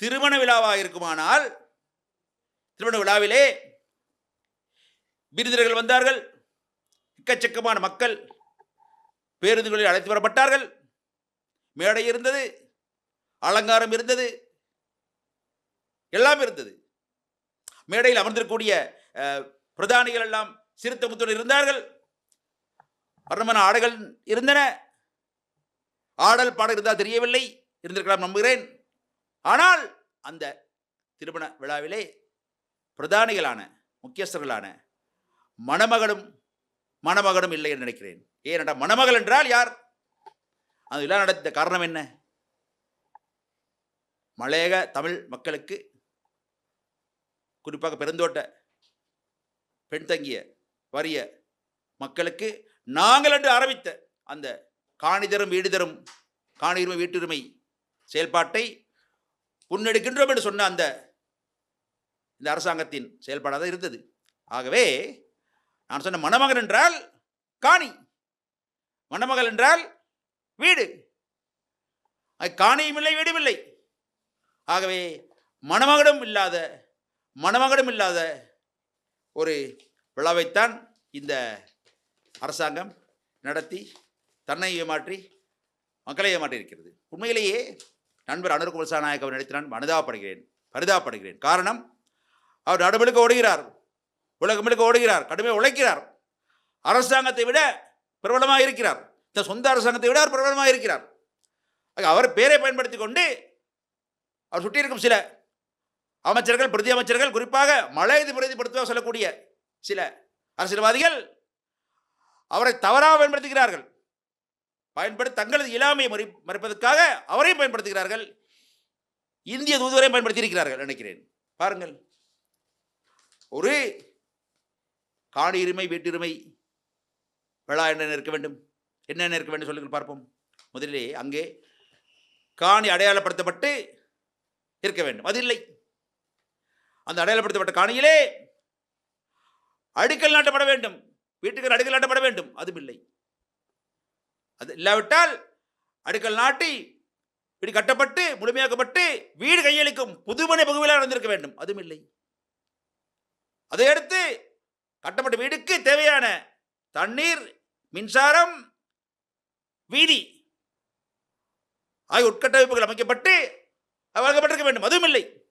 திருமண விழாவாக இருக்குமானால் திருமண விழாவிலே விருந்தினர்கள் வந்தார்கள் எக்கச்சக்கமான மக்கள் பேருந்துகளில் அழைத்து வரப்பட்டார்கள். மேடை இருந்தது அலங்காரம் இருந்தது எல்லாம் இருந்தது. மேடையில் அமர்ந்திருக்கக்கூடிய பிரதானிகள் எல்லாம் சிறுத்த முத்துடன் இருந்தார்கள். வர்ணமன ஆடைகள் இருந்தன. ஆடல் பாடல் இருந்தால் தெரியவில்லை இருந்திருக்கலாம் நம்புகிறேன். ஆனால் அந்த திருமண விழாவிலே பிரதானிகளான முக்கியஸ்தர்களான மணமகனும் மணமகனும் இல்லை என்று நினைக்கிறேன். ஏனென்றா மணமகள் என்றால் யார்? அது எல்லாம் நடந்த காரணம் என்ன? மலையக தமிழ் மக்களுக்கு குறிப்பாக பெருந்தோட்ட பெண் தங்கிய வறிய மக்களுக்கு நாங்கள் என்று ஆரம்பித்த அந்த காணிதரும் வீடுதரும் காணியுரிமை வீட்டுரிமை செயல்பாட்டை முன்னெடுக்கின்றோம் என்று சொன்ன அந்த இந்த அரசாங்கத்தின் செயல்பாடாக தான் இருந்தது. ஆகவே நான் சொன்ன மணமகன் என்றால் காணி. மணமகள் என்றால் வீடு. காணியும் இல்லை வீடும் இல்லை. ஆகவே மணமகனும் இல்லாத மணமகனும் இல்லாத ஒரு விழாவைத்தான் இந்த அரசாங்கம் நடத்தி தன்னை ஏமாற்றி மக்களை ஏமாற்றி இருக்கிறது உண்மையிலேயே நண்பர் அனுர்குமார் சாநாயக் அவர் நடித்து நான் மனதாப்படுகிறேன் பரிதாபப்படுகிறேன். காரணம் அவர் நடுமுழுக்க ஓடுகிறார் உலகமிழுக்க ஓடுகிறார் கடுமை உழைக்கிறார். அரசாங்கத்தை விட பிரபலமாக இருக்கிறார். இந்த சொந்த அரசாங்கத்தை விட அவர் பிரபலமாக இருக்கிறார். அவர் பேரை பயன்படுத்தி கொண்டு அவர் சுற்றி இருக்கும் சில அமைச்சர்கள் பிரதி அமைச்சர்கள் குறிப்பாக மழை இது பிரதிப்படுத்துவதாக சொல்லக்கூடிய சில அரசியல்வாதிகள் அவரை தவறாக பயன்படுத்துகிறார்கள். பயன்படுத்தி தங்களது இயலாமையை மறை மறைப்பதற்காக அவரையும் பயன்படுத்துகிறார்கள். இந்திய தூதுவரையும் பயன்படுத்தி இருக்கிறார்கள் நினைக்கிறேன். பாருங்கள். ஒரு காணியுரிமை வீட்டுரிமை விழா என்ன இருக்க வேண்டும்? என்னென்ன இருக்க வேண்டும் சொல்லுங்கள் பார்ப்போம். முதலிலே அங்கே காணி அடையாளப்படுத்தப்பட்டு இருக்க வேண்டும். அது இல்லை. அந்த அடையாளப்படுத்தப்பட்ட காணியிலே அடிக்கல் நாட்டப்பட வேண்டும். வீட்டுக்கு அடிக்கல் நாட்டப்பட வேண்டும். அதுவும் இல்லை. அது இல்லாவிட்டால் அடுக்கல் நாட்டி இப்படி கட்டப்பட்டு முழுமையாக்கப்பட்டு வீடு கையளிக்கும் புதுமனை பகுதியில் நடந்திருக்க வேண்டும். அதுவும் இல்லை. அதையடுத்து கட்டப்பட்ட வீடுக்கு தேவையான தண்ணீர் மின்சாரம் வீதி ஆகிய உட்கட்டமைப்புகள் அமைக்கப்பட்டு வழங்கப்பட்டிருக்க வேண்டும். அதுவும் இல்லை.